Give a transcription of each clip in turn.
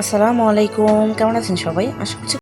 আসসালামু আলাইকুম। কেমন আছেন সবাই? আশা করছি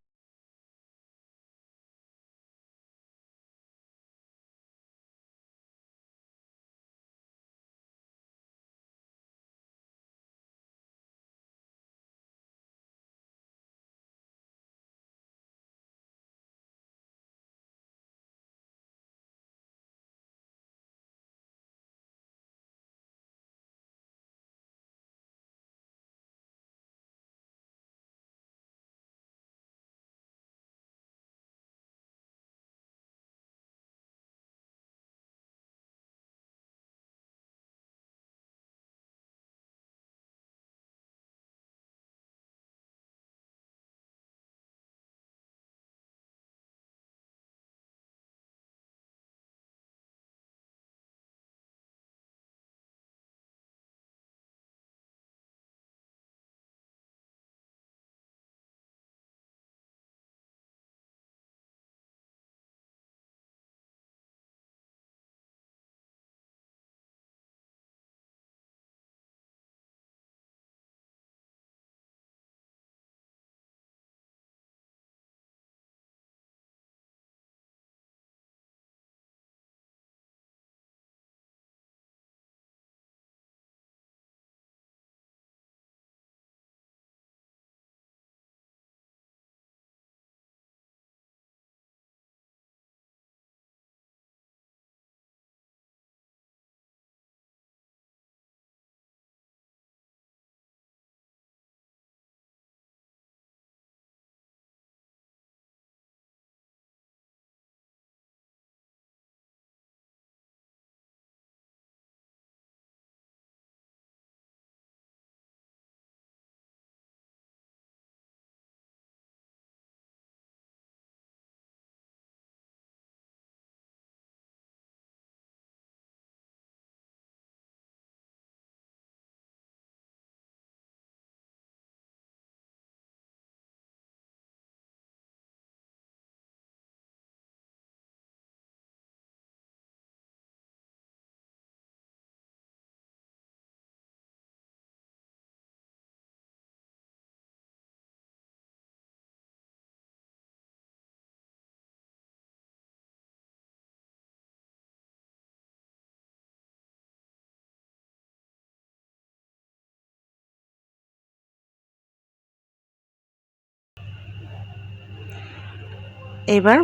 এবার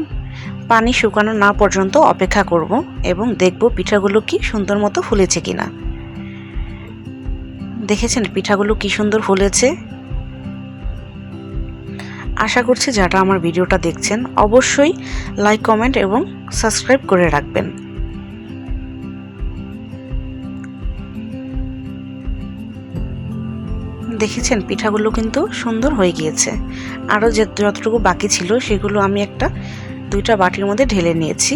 পানি শুকানো না পর্যন্ত অপেক্ষা করব এবং দেখব পিঠাগুলো কি সুন্দর মতো ফুলেছে কিনা। দেখেছেন পিঠাগুলো কি সুন্দর ফুলেছে? আশা করছি যারা আমার ভিডিওটা দেখছেন, অবশ্যই লাইক কমেন্ট এবং সাবস্ক্রাইব করে রাখবেন। দেখেছেন, পিঠাগুলো কিন্তু সুন্দর হয়ে গিয়েছে। আরও যে যতটুকু বাকি ছিল, সেগুলো আমি একটা, দুইটা বাটির মধ্যে ঢেলে নিয়েছি।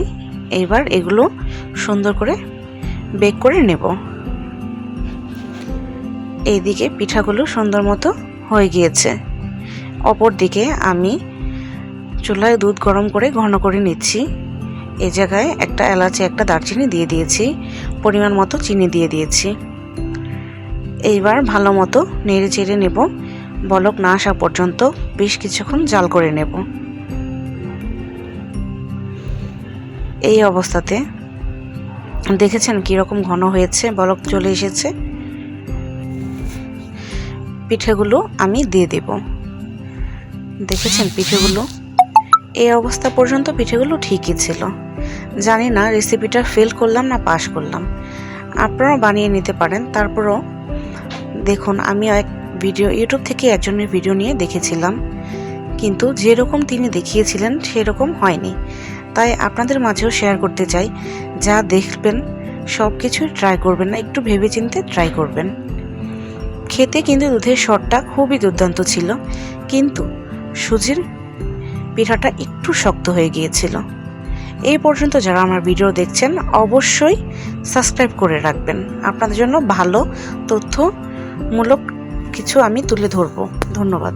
এইবার এগুলো সুন্দর করে বেক করে নেব। এইদিকে পিঠাগুলো সুন্দর মতো হয়ে গিয়েছে। অপর দিকে আমি চুলায় দুধ গরম করে ঘন করে নিচ্ছি। এই জায়গায় একটা এলাচি, একটা দারচিনি দিয়ে দিয়েছি। পরিমাণ মতো চিনি দিয়ে দিয়েছি। এইবার ভালো মতো নেড়ে চেড়ে নেব। বলক না আসা পর্যন্ত বেশ কিছুক্ষণ জাল করে নেব। এই অবস্থাতে দেখেছেন কীরকম ঘন হয়েছে, বলক চলে এসেছে। পিঠেগুলো আমি দিয়ে দেব। দেখেছেন পিঠেগুলো? এই অবস্থা পর্যন্ত পিঠেগুলো ঠিকই ছিল। জানি না রেসিপিটা ফেল করলাম না পাশ করলাম। আপনারাও বানিয়ে নিতে পারেন, তারপরও দেখুন, আমি এক ভিডিও, ইউটিউব থেকে একজনের ভিডিও নিয়ে দেখেছিলাম। কিন্তু যেরকম তিনি দেখিয়েছিলেন, সেরকম হয়নি। তাই আপনাদের মাঝেও শেয়ার করতে চাই। যা দেখবেন সব কিছুই ট্রাই করবেন না, একটু ভেবেচিন্তে ট্রাই করবেন। খেতে কিন্তু দুধের শটটা খুবই দুর্দান্ত ছিল। কিন্তু সুজির পিঠাটা একটু শক্ত হয়ে গিয়েছিল। এই পর্যন্ত যারা আমার ভিডিও দেখছেন, অবশ্যই সাবস্ক্রাইব করে রাখবেন। আপনাদের জন্য ভালো তথ্য মূলক কিছু আমি তুলে ধরব। ধন্যবাদ।